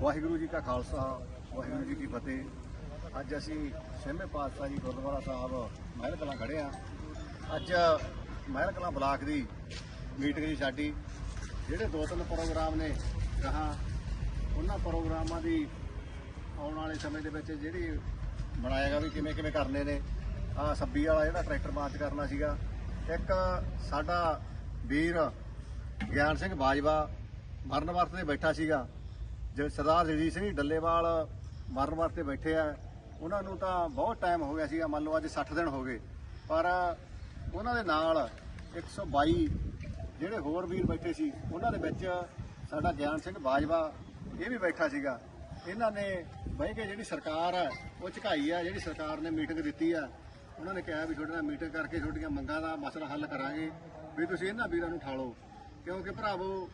ਵਾਹਿਗੁਰੂ ਜੀ ਕਾ ਖਾਲਸਾ, ਵਾਹਿਗੁਰੂ ਜੀ ਕੀ ਫਤਿਹ। ਅੱਜ ਅਸੀਂ ਛੇਵੇਂ ਪਾਤਸ਼ਾਹ ਜੀ ਗੁਰਦੁਆਰਾ ਸਾਹਿਬ ਮਹਿਲ ਕਲਾਂ ਖੜੇ ਆ ਅੱਜ ਮਹਿਲ ਕਲਾਂ ਬਲਾਕ ਦੀ ਮੀਟਿੰਗ ਜੀ ਸਾਡੀ, ਜਿਹੜੇ ਦੋ ਤਿੰਨ ਪ੍ਰੋਗਰਾਮ ਨੇ ਕਹਾ ਉਹਨਾਂ ਪ੍ਰੋਗਰਾਮਾਂ ਦੀ ਆਉਣ ਵਾਲੇ ਸਮੇਂ ਦੇ ਵਿੱਚ ਜਿਹੜੀ ਬਣਾਏਗਾ ਵੀ ਕਿਵੇਂ ਕਿਵੇਂ ਕਰਨੇ ਨੇ, ਆ ਸੱਬੀ ਵਾਲਾ ਜਿਹੜਾ ਟਰੈਕਟਰ ਮਾਰਚ ਕਰਨਾ ਸੀਗਾ, ਇੱਕ ਸਾਡਾ ਵੀਰ ਗਿਆਨ ਸਿੰਘ ਬਾਜਵਾ ਮਰਨ ਵਰਤ ਤੇ ਬੈਠਾ ਸੀਗਾ। ਜੇ ਸਰਦਾਰ ਜਗਜੀਤ ਸਿੰਘ ਡੱਲੇਵਾਲ ਮਰਨ ਵਰਤ ਬੈਠੇ ਆ, ਉਹਨਾਂ ਨੂੰ ਤਾਂ ਬਹੁਤ ਟਾਈਮ ਹੋ ਗਿਆ ਸੀਗਾ, ਮੰਨ ਲਓ ਅੱਜ 60 ਦਿਨ ਹੋ ਗਏ। ਪਰ ਉਹਨਾਂ ਦੇ ਨਾਲ 122 ਜਿਹੜੇ ਹੋਰ ਵੀਰ ਬੈਠੇ ਸੀ, ਉਹਨਾਂ ਦੇ ਵਿੱਚ ਸਾਡਾ ਗਿਆਨ ਸਿੰਘ ਬਾਜਵਾ ਇਹ ਵੀ ਬੈਠਾ ਸੀਗਾ। ਇਹਨਾਂ ਨੇ ਬਹਿ ਕੇ ਜਿਹੜੀ ਸਰਕਾਰ ਹੈ ਉਹ ਝਕਾਈ ਹੈ ਜਿਹੜੀ ਸਰਕਾਰ ਨੇ ਮੀਟਿੰਗ ਦਿੱਤੀ ਹੈ ਉਹਨਾਂ ਨੇ ਕਿਹਾ ਵੀ ਤੁਹਾਡੇ ਨਾਲ ਮੀਟਿੰਗ ਕਰਕੇ ਤੁਹਾਡੀਆਂ ਮੰਗਾਂ ਦਾ ਮਸਲਾ ਹੱਲ ਕਰਾਂਗੇ, ਵੀ ਤੁਸੀਂ ਇਹਨਾਂ ਵੀਰਾਂ ਨੂੰ ਠਾਲੋ। ਕਿਉਂਕਿ ਭਰਾਵੋ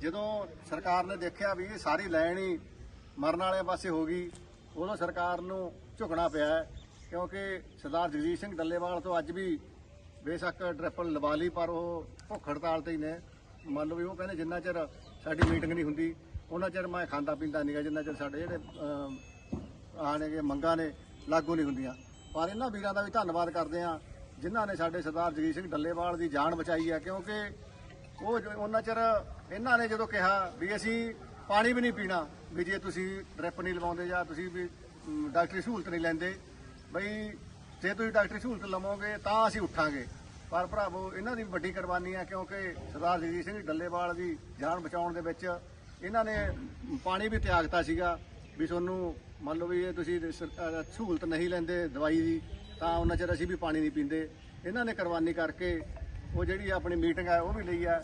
ਜਦੋਂ ਸਰਕਾਰ ਨੇ ਦੇਖਿਆ ਵੀ ਇਹ ਸਾਰੀ ਲਾਈਨ ਹੀ ਮਰਨ ਵਾਲੇ ਪਾਸੇ ਹੋ ਗਈ ਉਦੋਂ ਸਰਕਾਰ ਨੂੰ ਝੁਕਣਾ ਪਿਆ ਕਿਉਂਕਿ ਸਰਦਾਰ ਜਗਜੀਤ ਸਿੰਘ ਡੱਲੇਵਾਲ ਤੋਂ ਅੱਜ ਵੀ ਬੇਸ਼ੱਕ ਟ੍ਰਿਪਲ ਲਵਾ ਲਈ ਪਰ ਉਹ ਭੁੱਖ ਹੜਤਾਲ ਤੇ ਹੀ ਨੇ। ਮੰਨ ਲਓ ਵੀ ਉਹ ਕਹਿੰਦੇ ਜਿੰਨਾ ਚਿਰ ਸਾਡੀ ਮੀਟਿੰਗ ਨਹੀਂ ਹੁੰਦੀ ਉਹਨਾਂ ਚਿਰ ਮੈਂ ਖਾਂਦਾ ਪੀਂਦਾ ਨਹੀਂਗਾ ਜਿੰਨਾ ਚਿਰ ਸਾਡੇ ਜਿਹੜੇ ਅਮ, ਮੰਗਾਂ ਨੇ ਲਾਗੂ ਨਹੀਂ ਹੁੰਦੀਆਂ। ਪਰ ਇਹਨਾਂ ਵੀਰਾਂ ਦਾ ਵੀ ਧੰਨਵਾਦ ਕਰਦੇ ਆ ਜਿਨ੍ਹਾਂ ਨੇ ਸਾਡੇ ਸਰਦਾਰ ਜਗਜੀਤ ਸਿੰਘ ਡੱਲੇਵਾਲ ਦੀ ਜਾਨ ਬਚਾਈ ਹੈ ਕਿਉਂਕਿ ਉਹ ਜੋ- ਉਹਨਾਂ ਚਿਰ ਇਹਨਾਂ ਨੇ ਜਦੋਂ ਕਿਹਾ ਵੀ ਅਸੀਂ ਪਾਣੀ ਵੀ ਨਹੀਂ ਪੀਣਾ, ਵੀ ਜੇ ਤੁਸੀਂ ਡ੍ਰਿਪ ਨਹੀਂ ਲਵਾਉਂਦੇ ਜਾਂ ਤੁਸੀਂ ਵੀ ਡਾਕਟਰੀ ਸਹੂਲਤ ਨਹੀਂ ਲੈਂਦੇ, ਬਈ ਜੇ ਤੁਸੀਂ ਡਾਕਟਰੀ ਸਹੂਲਤ ਲਵੋਗੇ ਤਾਂ ਅਸੀਂ ਉੱਠਾਂਗੇ। ਪਰ ਭਰਾਵੋ, ਇਹਨਾਂ ਦੀ ਵੱਡੀ ਕੁਰਬਾਨੀ ਹੈ ਕਿਉਂਕਿ ਸਰਦਾਰ ਜਗਜੀਤ ਸਿੰਘ ਡੱਲੇਵਾਲ ਦੀ ਜਾਨ ਬਚਾਉਣ ਦੇ ਵਿੱਚ ਇਹਨਾਂ ਨੇ ਪਾਣੀ ਵੀ ਤਿਆਗਤਾ ਸੀਗਾ ਵੀ ਤੁਹਾਨੂੰ ਮੰਨ ਲਓ ਵੀ ਇਹ ਤੁਸੀਂ ਸਹੂਲਤ ਨਹੀਂ ਲੈਂਦੇ ਦਵਾਈ ਦੀ, ਤਾਂ ਉਹਨਾਂ ਚਿਰ ਅਸੀਂ ਵੀ ਪਾਣੀ ਨਹੀਂ ਪੀਂਦੇ। ਇਹਨਾਂ ਨੇ ਕੁਰਬਾਨੀ ਕਰਕੇ ਉਹ ਜਿਹੜੀ ਆਪਣੀ ਮੀਟਿੰਗ ਹੈ, ਉਹ ਵੀ ਲਈ ਹੈ।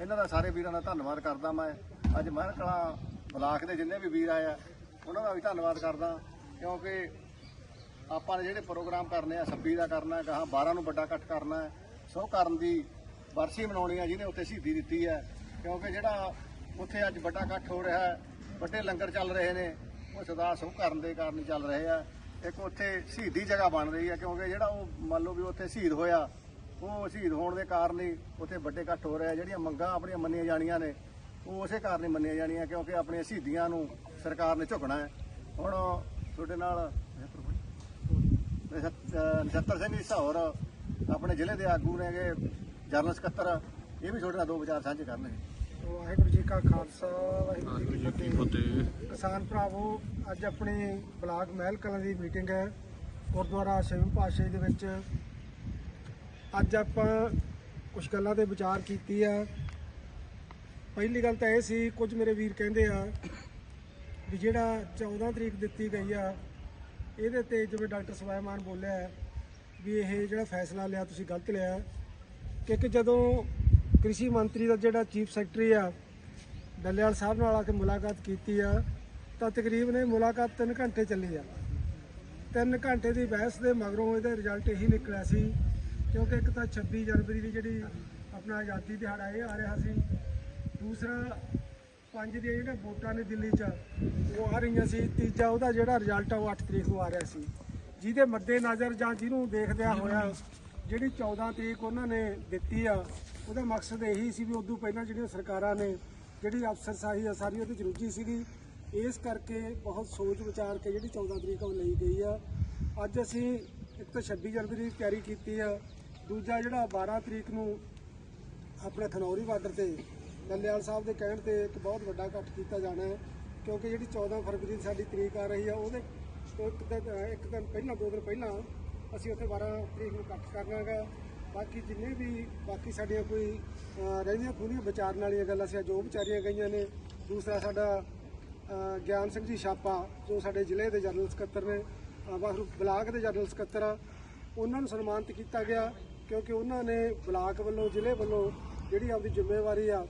ਇਹਨਾਂ ਦਾ ਸਾਰੇ ਵੀਰਾਂ ਦਾ ਧੰਨਵਾਦ ਕਰਦਾ ਮੈਂ। ਅੱਜ ਮਹਿਰ ਕਲਾਂ ਬਲਾਕ ਦੇ ਜਿੰਨੇ ਵੀ ਵੀਰ ਆਏ ਆ, ਉਹਨਾਂ ਦਾ ਵੀ ਧੰਨਵਾਦ ਕਰਦਾ। ਕਿਉਂਕਿ ਆਪਾਂ ਨੇ ਜਿਹੜੇ ਪ੍ਰੋਗਰਾਮ ਕਰਨੇ ਆ 26 ਦਾ ਕਰਨਾ, ਗਾਹਾਂ ਕਹਾ 12 ਨੂੰ ਵੱਡਾ ਇਕੱਠ ਕਰਨਾ ਹੈ। ਸੋ ਕਰਨ ਦੀ ਵਰਸੀ ਮਨਾਉਣੀ ਹੈ ਜਿਹਨੇ ਉੱਥੇ ਸ਼ਹੀਦੀ ਦਿੱਤੀ ਹੈ। ਕਿਉਂਕਿ ਜਿਹੜਾ ਉੱਥੇ ਅੱਜ ਵੱਡਾ ਇਕੱਠ ਹੋ ਰਿਹਾ ਹੈ, ਵੱਡੇ ਲੰਗਰ ਚੱਲ ਰਹੇ ਨੇ, ਉਹ ਸਰਦਾਰ ਸੋ ਕਰਨ ਦੇ ਕਾਰਨ ਚੱਲ ਰਹੇ ਆ। ਇੱਕ ਉੱਥੇ ਸ਼ਹੀਦੀ ਜਗ੍ਹਾ ਬਣ ਰਹੀ ਹੈ, ਕਿਉਂਕਿ ਜਿਹੜਾ ਉਹ ਮੰਨ ਲਓ ਵੀ ਉੱਥੇ ਸ਼ਹੀਦ ਹੋਇਆ ਉਹ ਸ਼ਹੀਦ ਹੋਣ ਦੇ ਕਾਰਨ ਹੀ ਉੱਥੇ ਵੱਡੇ ਇਕੱਠ ਹੋ ਰਿਹਾ ਜਿਹੜੀਆਂ ਮੰਗਾਂ ਆਪਣੀਆਂ ਮੰਨੀਆਂ ਜਾਣੀਆਂ ਨੇ ਉਹ ਉਸੇ ਕਾਰਨ ਹੀ ਮੰਨੀਆਂ ਜਾਣੀਆਂ ਕਿਉਂਕਿ ਆਪਣੀਆਂ ਸ਼ਹੀਦੀਆਂ ਨੂੰ ਸਰਕਾਰ ਨੇ ਝੁਕਣਾ ਹੈ। ਹੁਣ ਤੁਹਾਡੇ ਨਾਲ ਨਛੱਤਰ ਸਿੰਘ ਜੀ ਸਹੌਰ ਆਪਣੇ ਜ਼ਿਲ੍ਹੇ ਦੇ ਆਗੂ ਨੇਗੇ ਜਨਰਲ ਸਕੱਤਰ ਇਹ ਵੀ ਤੁਹਾਡੇ ਨਾਲ ਦੋ ਵਿਚਾਰ ਸਾਂਝੇ ਕਰਨਗੇ। ਵਾਹਿਗੁਰੂ ਜੀ ਕਾ ਖਾਲਸਾ ਵਾਹਿਗੁਰੂ ਜੀ ਕੀ ਫਤਿਹ। ਕਿਸਾਨ ਭਰਾਵੋ ਅੱਜ ਆਪਣੀ ਬਲਾਕ ਮਹਿਲ ਕਲਾਂ ਦੀ ਮੀਟਿੰਗ ਹੈ। ਗੁਰਦੁਆਰਾ ਛੇਵੀਂ ਪਾਤਸ਼ਾਹੀ ਦੇ ਵਿੱਚ ਅੱਜ ਆਪਾਂ ਕੁਝ ਗੱਲਾਂ ਤੇ ਵਿਚਾਰ ਕੀਤੀ ਆ। ਪਹਿਲੀ ਗੱਲ ਤਾਂ ਇਹ ਸੀ, ਕੁਝ ਮੇਰੇ ਵੀਰ ਕਹਿੰਦੇ ਆ ਵੀ ਜਿਹੜਾ 14 ਤਰੀਕ ਦਿੱਤੀ ਗਈ ਆ, ਇਹਦੇ ਤੇ ਜਿਵੇਂ ਡਾਕਟਰ ਸਵਾਇਮਾਨ ਬੋਲਿਆ ਵੀ ਇਹ ਜਿਹੜਾ ਫੈਸਲਾ ਲਿਆ, ਤੁਸੀਂ ਗਲਤ ਲਿਆ। ਕਿਉਂਕਿ ਜਦੋਂ ਕ੍ਰਿਸ਼ੀ ਮੰਤਰੀ ਦਾ ਜਿਹੜਾ ਚੀਫ ਸੈਕਟਰੀ ਆ ਡੱਲੇਵਾਲ ਸਾਹਿਬ ਨਾਲ ਆ ਕੇ ਮੁਲਾਕਾਤ ਕੀਤੀ ਆ, ਤਾਂ ਤਕਰੀਬਨ ਇਹ ਮੁਲਾਕਾਤ 3 ਘੰਟੇ ਚੱਲੀ ਆ। 3 ਘੰਟੇ ਦੀ ਬਹਿਸ ਦੇ ਮਗਰੋਂ ਇਹਦਾ ਰਿਜ਼ਲਟ ਇਹੀ ਨਿਕਲਿਆ ਸੀ ਕਿਉਂਕਿ ਇੱਕ ਤਾਂ 26 ਜਨਵਰੀ ਦੀ ਜਿਹੜੀ ਆਪਣਾ ਆਜ਼ਾਦੀ ਦਿਹਾੜਾ ਇਹ ਆ ਰਿਹਾ ਸੀ, ਦੂਸਰਾ ਪੰਜ ਦੀਆਂ ਜਿਹੜੀਆਂ ਵੋਟਾਂ ਨੇ ਦਿੱਲੀ 'ਚ, ਉਹ ਆ ਰਹੀਆਂ ਸੀ, ਤੀਜਾ ਉਹਦਾ ਜਿਹੜਾ ਰਿਜ਼ਲਟ ਆ ਉਹ 8 ਤਰੀਕ ਨੂੰ ਆ ਰਿਹਾ ਸੀ। ਜਿਹਦੇ ਮੱਦੇ ਨਜ਼ਰ ਜਾਂ ਜਿਹਨੂੰ ਦੇਖਦਿਆਂ ਹੋਇਆ ਜਿਹੜੀ 14 ਤਰੀਕ ਉਹਨਾਂ ਨੇ ਦਿੱਤੀ ਆ, ਉਹਦਾ ਮਕਸਦ ਇਹੀ ਸੀ ਵੀ ਉਦੋਂ ਪਹਿਲਾਂ ਜਿਹੜੀਆਂ ਸਰਕਾਰਾਂ ਨੇ, ਜਿਹੜੀ ਅਫਸਰਸ਼ਾਹੀ ਆ ਸਾਰੀ ਉਹਦੇ ਚ ਰੁੱਝੀ ਸੀਗੀ। ਇਸ ਕਰਕੇ ਬਹੁਤ ਸੋਚ ਵਿਚਾਰ ਕੇ ਜਿਹੜੀ 14 ਤਰੀਕ ਉਹ ਲਈ ਗਈ ਆ। ਅੱਜ ਅਸੀਂ ਇੱਕ ਤਾਂ 26 ਜਨਵਰੀ ਦੀ ਤਿਆਰੀ ਕੀਤੀ ਆ ਦੂਜਾ ਜਿਹੜਾ 12 ਤਰੀਕ ਨੂੰ ਆਪਣੇ ਖਨੌਰੀ ਬਾਰਡਰ ਤੇ ਡੱਲੇਵਾਲ ਸਾਹਿਬ ਦੇ ਕਹਿਣ ਤੇ ਇੱਕ ਬਹੁਤ ਵੱਡਾ ਇਕੱਠ ਕੀਤਾ ਜਾਣਾ ਹੈ ਕਿਉਂਕਿ ਜਿਹੜੀ 14 ਫਰਵਰੀ ਦੀ ਸਾਡੀ ਤਰੀਕ ਆ ਰਹੀ ਆ ਉਹਦੇ ਤੋਂ ਇੱਕ ਦਿਨ ਇੱਕ ਦਿਨ ਪਹਿਲਾਂ ਦੋ ਦਿਨ ਪਹਿਲਾਂ ਅਸੀਂ ਉੱਥੇ 12 ਤਰੀਕ ਨੂੰ ਇਕੱਠ ਕਰਨਾਗਾ। ਬਾਕੀ ਜਿੰਨੇ ਵੀ ਬਾਕੀ ਸਾਡੀਆਂ ਕੋਈ ਰਹਿੰਦੀਆਂ ਖੂਹਦੀਆਂ ਵਿਚਾਰਨ ਵਾਲੀਆਂ ਗੱਲਾਂ ਸੀ ਜੋ ਵਿਚਾਰੀਆਂ ਗਈਆਂ ਨੇ ਦੂਸਰਾ ਸਾਡਾ ਗਿਆਨ ਸਿੰਘ ਜੀ ਛਾਪਾ ਜੋ ਸਾਡੇ ਜ਼ਿਲ੍ਹੇ ਦੇ ਜਨਰਲ ਸਕੱਤਰ ਨੇ ਅਹ, ਬਾਹਰ ਬਲਾਕ ਦੇ ਜਨਰਲ ਸਕੱਤਰ ਆ ਉਹਨਾਂ ਨੂੰ ਸਨਮਾਨਿਤ ਕੀਤਾ ਗਿਆ। ਕਿਉਂਕਿ ਉਹਨਾਂ ਨੇ ਬਲਾਕ ਵੱਲੋਂ, ਜ਼ਿਲ੍ਹੇ ਵੱਲੋਂ ਜਿਹੜੀ ਆਪਦੀ ਜ਼ਿੰਮੇਵਾਰੀ ਆ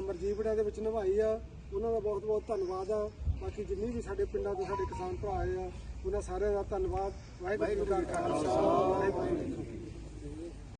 ਮਰਜੀਵੜਾ ਦੇ ਵਿੱਚ ਨਿਭਾਈ ਆ, ਉਹਨਾਂ ਦਾ ਬਹੁਤ ਬਹੁਤ ਧੰਨਵਾਦ ਆ। ਬਾਕੀ ਜਿੰਨੀ ਵੀ ਸਾਡੇ ਪਿੰਡਾਂ ਤੋਂ ਸਾਡੇ ਕਿਸਾਨ ਭਰਾ ਆਏ ਆ, ਉਹਨਾਂ ਸਾਰਿਆਂ ਦਾ ਧੰਨਵਾਦ। ਵਾਹਿਗੁਰੂ ਜੀ ਕਾ ਖਾਲਸਾ। ਵਾਹਿਗੁਰੂ ਜੀ ਕੀ ਫਤਿਹ।